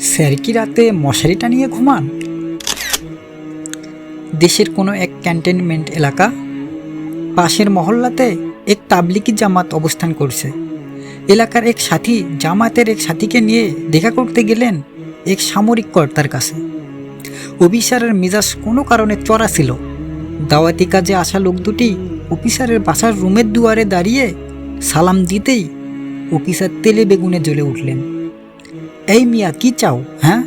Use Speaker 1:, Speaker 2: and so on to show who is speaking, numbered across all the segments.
Speaker 1: Sir কি রাতে মশারি টানিয়ে ঘুমান? দেশের কোনো এক ক্যান্টেনমেন্ট এলাকা, পাশের মহল্লাতে এক তাবলিকি জামাত অবস্থান করছে। এলাকার এক সাথী জামাতের এক সাথীকে নিয়ে দেখা করতে গেলেন এক সামরিক কর্তার কাছে। অফিসারের মেজাজ কোনো কারণে চড়া ছিল। দাওয়াতি কাজে আসা লোক দুটি অফিসারের বাসার রুমের দুয়ারে দাঁড়িয়ে সালাম দিতেই অফিসার তেলে বেগুনে জ্বলে উঠলেন। এই মিয়া, কি চাও হ্যাঁ?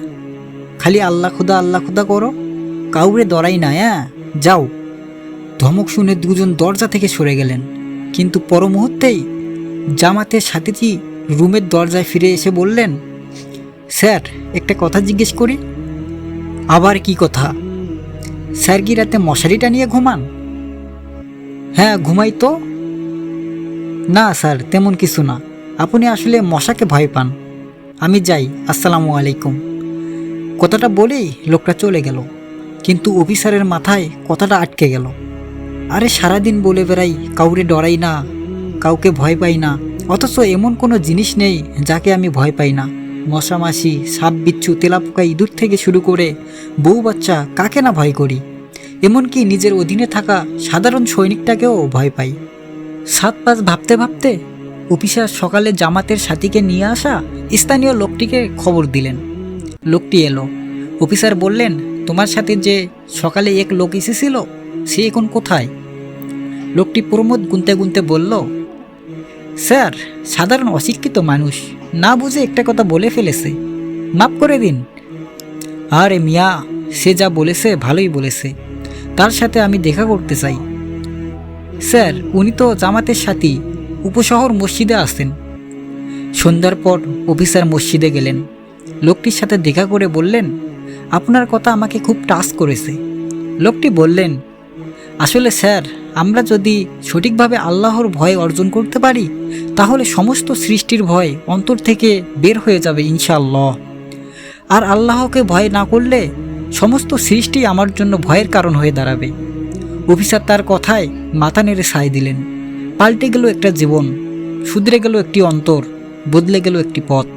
Speaker 1: খালি আল্লাহ খুদা আল্লাহ খুদা করো। কাউরে দরাই না হ্যাঁ? যাও। ধমক শুনে দুজন দরজা থেকে সরে গেলেন। কিন্তু পর মুহূর্তেই জামাতের সাথীটি রুমের দরজায় ফিরে এসে বললেন, স্যার, একটা কথা জিজ্ঞেস করি? আবার কি কথা? স্যার কি রাতে মশারিটা নিয়ে ঘুমান? হ্যাঁ ঘুমাই তো। না, স্যার, তেমন কিছু না। আপনি আসলে মশাকে ভয় পান। আমি যাই, আসসালামু আলাইকুম। কথাটা বলেই লোকটা চলে গেল। কিন্তু অফিসারের মাথায় কথাটা আটকে গেল। আরে সারাদিন বলে বেড়াই, কাউরে ডরাই না, কাউকে ভয় পাই না। অথচ এমন কোনো জিনিস নেই যাকে আমি ভয় পাই না। মশা মাছি, সাপ বিচ্ছু, তেলাপোকা ইঁদুর থেকে শুরু করে বউ বাচ্চা কাকে না ভয় করি? এমনকি নিজের অধীনে থাকা সাধারণ সৈনিকটাকেও ভয় পাই। সাত পাঁচ ভাবতে ভাবতে অফিসার সকালে জামাতের সাথীকে নিয়ে আসা স্থানীয় লোকটিকে খবর দিলেন। লোকটি এলো। অফিসার বললেন, তোমার সাথে যে সকালে এক লোক এসেছিল, সে এখন কোথায়? লোকটি প্রমোদ গুনতে গুনতে বলল, স্যার, সাধারণ অশিক্ষিত মানুষ, না বুঝে একটা কথা বলে ফেলেছে। মাফ করে দিন। আরে মিয়া, সে যা বলেছে ভালোই বলেছে। তার সাথে আমি দেখা করতে চাই। স্যার, উনি তো জামাতের সাথী উপশহর মসজিদে আসতেন। সন্ধ্যার পর অফিসার মসজিদে গেলেন। লোকটির সাথে দেখা করে বললেন, আপনার কথা আমাকে খুব টাচ করেছে। লোকটি বললেন, আসলে স্যার, আমরা যদি সঠিকভাবে আল্লাহর ভয় অর্জন করতে পারি, তাহলে সমস্ত সৃষ্টির ভয় অন্তর থেকে বের হয়ে যাবে ইনশাআল্লাহ। আর আল্লাহকে ভয় না করলে সমস্ত সৃষ্টি আমার জন্য ভয়ের কারণ হয়ে দাঁড়াবে। অফিসার তার কথায় মাথা নেড়ে সায় দিলেন। পাল্টে গেল একটা জীবন শুধরে গেল একটি অন্তর বদলে গেল একটি পথ।